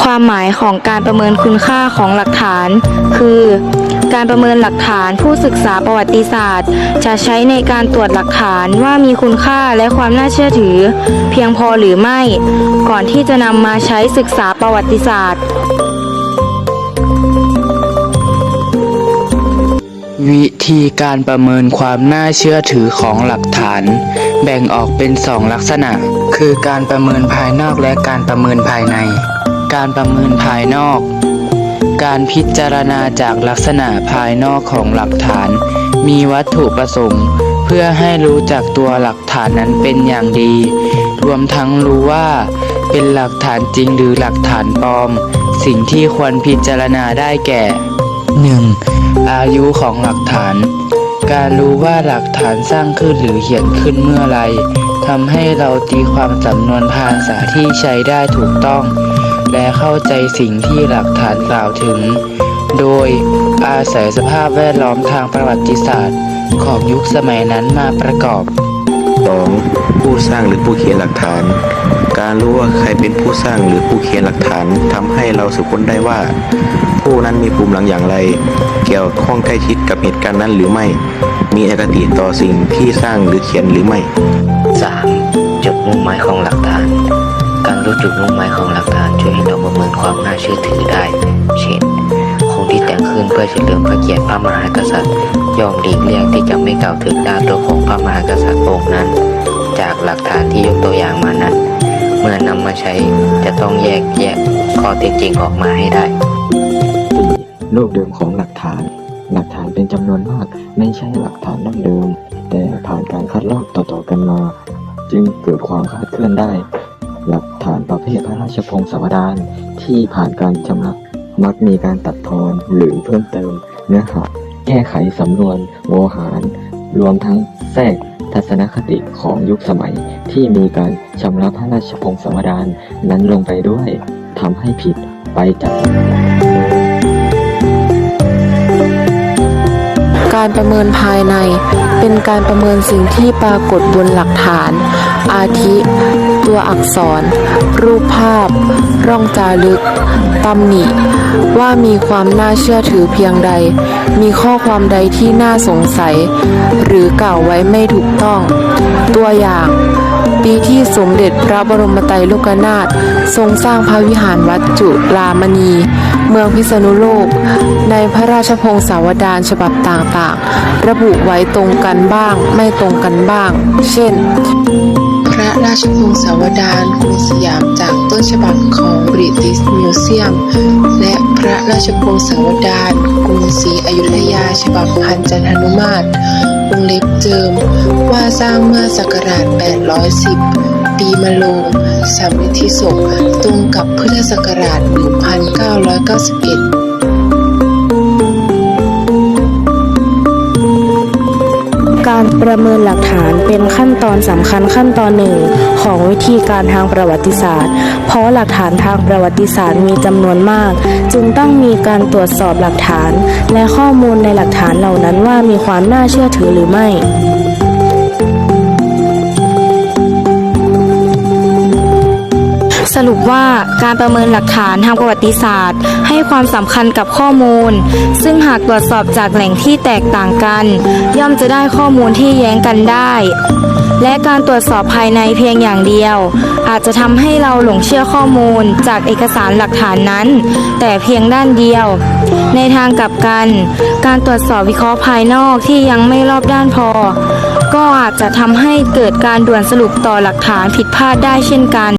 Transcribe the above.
ความหมายของการประเมินคุณค่าของหลักฐาน คือ การประเมินหลักฐานผู้ศึกษาประวัติศาสตร์ จะใช้ในการตรวจหลักฐานว่ามีคุณค่าและความน่าเชื่อถือ เพียงพอหรือไม่ ก่อนที่จะนำมาใช้ศึกษาประวัติศาสตร์ วิธีการประเมินความน่าเชื่อถือของหลักฐาน แบ่งออกเป็นสองลักษณะ คือการประเมินภายนอกและการประเมินภายใน การประเมินภายนอก การพิจารณาจากลักษณะภายนอกของหลักฐาน มีวัตถุประสงค์ เพื่อให้รู้จักตัวหลักฐานนั้นเป็นอย่างดี รวมทั้งรู้ว่า เป็นหลักฐานจริงหรือหลักฐานปลอม สิ่งที่ควรพิจารณาได้แก่ 1. อายุของหลักฐาน การรู้ว่าหลักฐานสร้างขึ้นหรือเขียนขึ้นเมื่อไรทำให้เราตีความสำนวนภาษาที่ใช้ได้ถูกต้อง และเข้าใจสิ่งที่หลักฐานกล่าวถึง โดยอาศัยสภาพแวดล้อมทางประวัติศาสตร์ ของยุคสมัยนั้นมาประกอบ 2. ผู้สร้างหรือผู้เขียนหลักฐาน การรู้ว่าใครเป็นผู้สร้างหรือผู้เขียนหลักฐานทำให้เราสืบค้นได้ว่า ผู้นั้นมีภูมิหลังอย่างไร เกี่ยวข้องใกล้ชิดกับเหตุการณ์นั้นหรือไม่ มีอคติต่อสิ่งที่สร้างหรือเขียนหรือไม่ 3. จุดมุ่งหมายของหลักฐาน การรู้จุดมุ่งหมายของหลัก ฐานช่วยให้เราประเมินความน่าเชื่อถือได้ เช่นคงที่แต่งขึ้นเพื่อเฉลิมพระเกียรติพระมหากษัตริย์ยอมหลีกเลี่ยงที่จะไม่กล่าวถึงด้านลบของพระมหากษัตริย์องค์นั้น จากหลักฐานที่ยกตัวอย่างมานั้น เมื่อนำมาใช้จะต้องแยกแยะข้อเท็จจริงออกมาให้ได้รูปเดิมของหลักฐาน หลักฐานเป็นจำนวนมากไม่ใช่หลักฐานดั้งเดิม แต่ผ่านการคัดลอกต่อๆกันมา จึงเกิดความคลาดเคลื่อนได้ หลักฐานประเภทพระราชพงศาวดารที่ผ่านการชำระมักมีการตัดทอนหรือเพิ่มเติม เนื้อหาแก้ไขสำนวนโวหาร รวมทั้งแทรกทัศนคติของยุคสมัยที่มีการชำระพระราชพงศาวดารนั้นลงไปด้วยทำให้ผิดไปจาก การประเมินภายใน เป็นการประเมินสิ่งที่ปรากฏบนหลักฐาน อาทิ ตัวอักษร รูปภาพ ร่องจารึกตำหนิ ว่ามีความน่าเชื่อถือเพียงใด มีข้อความใดที่น่าสงสัย หรือกล่าวไว้ไม่ถูกต้อง ตัวอย่าง ปีที่สมเด็จพระบรมไตรโลกนาถทรงสร้างพระวิหารวัดจุลามณี เมืองพิษณุโลก ในพระราชพงศาวดารฉบับต่างๆ ระบุไว้ตรงกันบ้างไม่ตรงกันบ้าง เช่น พระราชพงศาวดารกรุงสยาม ฉบับของ British Museum และพระราชพงศาวดารกรุงศรีอยุธยา ฉบับพันจันทนุมาตรวงเล็บเจิม ว่าสร้างเมื่อศักราช 810 ปีมะโรงสามฤทธิศกตรงกับพุทธศักราช 1991 การประเมินหลักฐานเป็นขั้นตอนสำคัญขั้นตอนหนึ่งของวิธีการทางประวัติศาสตร์ เพราะหลักฐานทางประวัติศาสตร์มีจำนวนมาก จึงต้องมีการตรวจสอบหลักฐาน และข้อมูลในหลักฐานเหล่านั้นว่ามีความน่าเชื่อถือหรือไม่ ว่าการประเมินหลักฐานทางประวัติศาสตร์ ให้ความสำคัญกับข้อมูล ซึ่งหากตรวจสอบจากแหล่งที่แตกต่างกัน ย่อมจะได้ข้อมูลที่แย้งกันได้ และการตรวจสอบภายในเพียงอย่างเดียว อาจจะทำให้เราหลงเชื่อข้อมูลจากเอกสารหลักฐานนั้น แต่เพียงด้านเดียว ในทางกลับกัน การตรวจสอบวิเคราะห์ภายนอกที่ยังไม่รอบด้านพอ ก็อาจจะทำให้เกิดการด่วนสรุปต่อหลักฐานผิดพลาดได้เช่นกัน